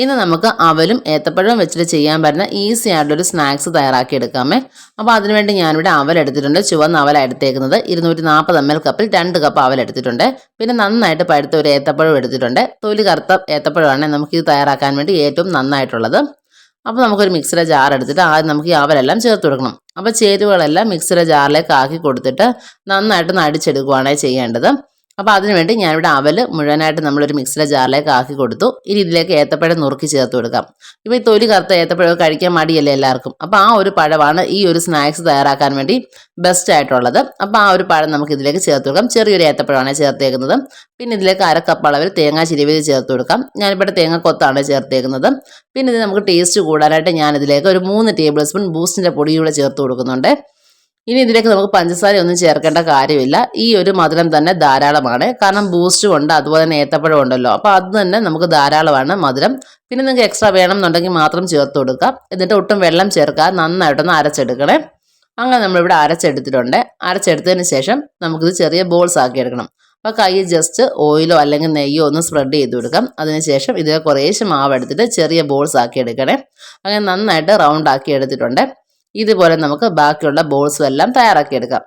ഇന്ന് നമുക്ക് അവലും ഏത്തപ്പഴവും വെച്ചിട്ട് ചെയ്യാൻ പറ്റുന്ന ഈസി ഒരു സ്നാക്സ് തയ്യാറാക്കി എടുക്കാമേ. അപ്പോൾ അതിനുവേണ്ടി ഞാനിവിടെ അവൽ എടുത്തിട്ടുണ്ട്. ചുവന്ന അവല എടുത്തേക്കുന്നത്. ഇരുന്നൂറ്റി നാൽപ്പത് എം എൽ കപ്പിൽ രണ്ട് കപ്പ് അവൽ എടുത്തിട്ടുണ്ട്. പിന്നെ നന്നായിട്ട് പഴുത്ത ഒരു ഏത്തപ്പഴം എടുത്തിട്ടുണ്ട്. തൊലി കറുത്ത ഏത്തപ്പഴമാണ് നമുക്ക് ഇത് തയ്യാറാക്കാൻ വേണ്ടി ഏറ്റവും നന്നായിട്ടുള്ളത്. അപ്പോൾ നമുക്കൊരു മിക്സിയുടെ ജാർ എടുത്തിട്ട് ആദ്യം നമുക്ക് ഈ അവലെല്ലാം ചേർത്ത് കൊടുക്കണം. അപ്പോൾ ചേരുവകളെല്ലാം മിക്സിയുടെ ജാറിലേക്ക് ആക്കി കൊടുത്തിട്ട് നന്നായിട്ട് അടിച്ചെടുക്കുകയാണ് ചെയ്യേണ്ടത്. അപ്പോൾ അതിനുവേണ്ടി ഞാനിവിടെ അവൽ മുഴുവനായിട്ട് നമ്മളൊരു മിക്സിയുടെ ജാറിലേക്ക് ആക്കി കൊടുത്തു. ഇനി ഇതിലേക്ക് ഏത്തപ്പഴം നുറുക്കി ചേർത്ത് കൊടുക്കാം. ഇപ്പോൾ ഈ തൊലി കറുത്ത ഏത്തപ്പഴം കഴിക്കാൻ മടിയല്ലേ എല്ലാവർക്കും? അപ്പോൾ ആ ഒരു പഴമാണ് ഈ ഒരു സ്നാക്സ് തയ്യാറാക്കാൻ വേണ്ടി ബെസ്റ്റ് ആയിട്ടുള്ളത്. അപ്പോൾ ആ ഒരു പഴം നമുക്ക് ഇതിലേക്ക് ചേർത്ത് കൊടുക്കാം. ചെറിയൊരു ഏത്തപ്പഴമാണ് ചേർത്തേക്കുന്നത്. പിന്നെ ഇതിലേക്ക് അരക്കപ്പ് അളവിൽ തേങ്ങ ചിരിവിത് ചേർത്ത് കൊടുക്കാം. ഞാനിവിടെ തേങ്ങ കൊത്താണ് ചേർത്തേക്കുന്നത്. പിന്നെ ഇത് നമുക്ക് ടേസ്റ്റ് കൂടാനായിട്ട് ഞാനിതിലേക്ക് ഒരു മൂന്ന് ടേബിൾ സ്പൂൺ ബൂസ്റ്റിന്റെ പൊടി കൂടെ ചേർത്ത് കൊടുക്കുന്നുണ്ട്. ഇനി ഇതിലേക്ക് നമുക്ക് പഞ്ചസാര ഒന്നും ചേർക്കേണ്ട കാര്യമില്ല. ഈ ഒരു മധുരം തന്നെ ധാരാളമാണ്. കാരണം ബൂസ്റ്റും ഉണ്ട് അതുപോലെ തന്നെ ഏത്തപ്പഴം ഉണ്ടല്ലോ. അപ്പോൾ അത് തന്നെ നമുക്ക് ധാരാളമാണ് മധുരം. പിന്നെ നിങ്ങൾക്ക് എക്സ്ട്രാ വേണം എന്നുണ്ടെങ്കിൽ മാത്രം ചേർത്ത് കൊടുക്കാം എന്നിട്ട് ഒട്ടും വെള്ളം ചേർക്കാതെ നന്നായിട്ടൊന്ന് അരച്ചെടുക്കണേ. അങ്ങനെ നമ്മളിവിടെ അരച്ചെടുത്തിട്ടുണ്ട്. അരച്ചെടുത്തതിന് ശേഷം നമുക്കിത് ചെറിയ ബോൾസ് ആക്കി എടുക്കണം. അപ്പോൾ കൈ ജസ്റ്റ് ഓയിലോ അല്ലെങ്കിൽ നെയ്യോ ഒന്ന് സ്പ്രെഡ് ചെയ്ത് കൊടുക്കാം. അതിനുശേഷം ഇതിൽ കുറേശ്ശെ മാവ് എടുത്തിട്ട് ചെറിയ ബോൾസ് ആക്കി എടുക്കണേ. അങ്ങനെ നന്നായിട്ട് റൗണ്ട് ആക്കി എടുത്തിട്ടുണ്ട്. ഇതുപോലെ നമുക്ക് ബാക്കിയുള്ള ബോൾസും എല്ലാം തയ്യാറാക്കിയെടുക്കാം.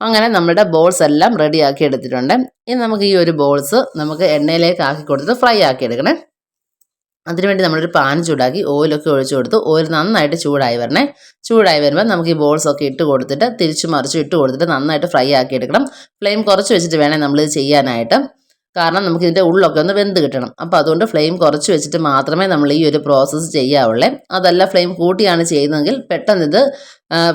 അങ്ങനെ നമ്മുടെ ബോൾസ് എല്ലാം റെഡിയാക്കി എടുത്തിട്ടുണ്ട്. ഇനി നമുക്ക് ഈ ഒരു ബോൾസ് നമുക്ക് എണ്ണയിലേക്ക് ആക്കി കൊടുത്ത് ഫ്രൈ ആക്കി എടുക്കണേ അതിനുവേണ്ടി നമ്മളൊരു പാൻ ചൂടാക്കി ഓയിലൊക്കെ ഒഴിച്ചു കൊടുത്തു ഓയിൽ നന്നായിട്ട് ചൂടായി വരണേ. ചൂടായി വരുമ്പോൾ നമുക്ക് ഈ ബോൾസ് ഒക്കെ ഇട്ട് കൊടുത്തിട്ട് തിരിച്ചു മറിച്ച് ഇട്ട് കൊടുത്തിട്ട് നന്നായിട്ട് ഫ്രൈ ആക്കി എടുക്കണം ഫ്ലെയിം കുറച്ച് വെച്ചിട്ട് വേണേൽ നമ്മളിത് ചെയ്യാനായിട്ട്. കാരണം നമുക്ക് ഇതിന്റെ ഉള്ളൊക്കെ ഒന്ന് വെന്ത് കിട്ടണം. അപ്പോൾ അതുകൊണ്ട് ഫ്ലെയിം കുറച്ച് വെച്ചിട്ട് മാത്രമേ നമ്മൾ ഈ ഒരു പ്രോസസ്സ് ചെയ്യാവുള്ളേ. അതല്ല ഫ്ലെയിം കൂട്ടിയാണ് ചെയ്യുന്നതെങ്കിൽ പെട്ടെന്ന് ഇത്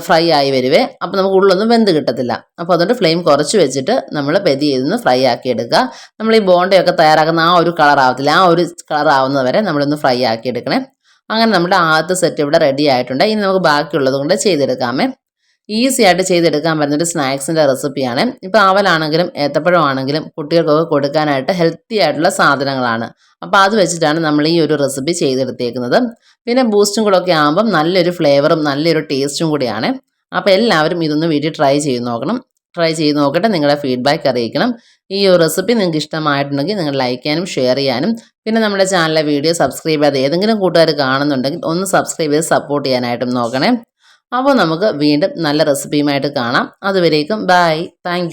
ഫ്രൈ ആയി വരുവേ. അപ്പോൾ നമുക്ക് ഉള്ളൊന്നും വെന്ത് കിട്ടത്തില്ല. അപ്പോൾ അതുകൊണ്ട് ഫ്ലെയിം കുറച്ച് വെച്ചിട്ട് നമ്മൾ പെതി ചെയ്തൊന്ന് ഫ്രൈ ആക്കി എടുക്കുക നമ്മൾ ഈ ബോണ്ടയൊക്കെ തയ്യാറാക്കുന്ന ആ ഒരു കളർ ആവത്തില്ല. ആ ഒരു കളർ ആവുന്നത് വരെ നമ്മളൊന്ന് ഫ്രൈ ആക്കി എടുക്കണേ അങ്ങനെ നമ്മുടെ ആദ്യത്തെ സെറ്റ് ഇവിടെ റെഡി ആയിട്ടുണ്ട്. ഇനി നമുക്ക് ബാക്കിയുള്ളത് കൊണ്ട് ചെയ്തെടുക്കാമേ. ഈസി ആയിട്ട് ചെയ്തെടുക്കാൻ പറ്റുന്ന ഒരു സ്നാക്സിന്റെ റെസിപ്പിയാണ്. ഇപ്പോൾ അവലാണെങ്കിലും ഏത്തപ്പഴം ആണെങ്കിലും കുട്ടികൾക്കൊക്കെ കൊടുക്കാനായിട്ട് ഹെൽത്തി ആയിട്ടുള്ള സാധനങ്ങളാണ്. അപ്പോൾ അത് വെച്ചിട്ടാണ് നമ്മൾ ഈ ഒരു റെസിപ്പി ചെയ്തെടുത്തേക്കുന്നത്. പിന്നെ ബൂസ്റ്റും കൂടെ ഒക്കെ ആകുമ്പം നല്ലൊരു ഫ്ലേവറും നല്ലൊരു ടേസ്റ്റും കൂടിയാണ്. അപ്പോൾ എല്ലാവരും ഇതൊന്ന് വീട്ടിൽ ട്രൈ ചെയ്ത് നോക്കണം. ട്രൈ ചെയ്ത് നോക്കട്ടെ നിങ്ങളുടെ ഫീഡ്ബാക്ക് അറിയിക്കണം. ഈ ഒരു റെസിപ്പി നിങ്ങൾക്ക് ഇഷ്ടമായിട്ടുണ്ടെങ്കിൽ നിങ്ങൾ ലൈക്ക് ചെയ്യാനും ഷെയർ ചെയ്യാനും. പിന്നെ നമ്മുടെ ചാനലിലെ വീഡിയോ സബ്സ്ക്രൈബ് ചെയ്യാതെ ഏതെങ്കിലും കൂട്ടുകാർ കാണുന്നുണ്ടെങ്കിൽ ഒന്ന് സബ്സ്ക്രൈബ് ചെയ്ത് സപ്പോർട്ട് ചെയ്യാനായിട്ടും നോക്കണേ. അപ്പോൾ നമുക്ക് വീണ്ടും നല്ല റെസിപ്പിയുമായിട്ട് കാണാം. അതുവരേക്കും ബൈ താങ്ക്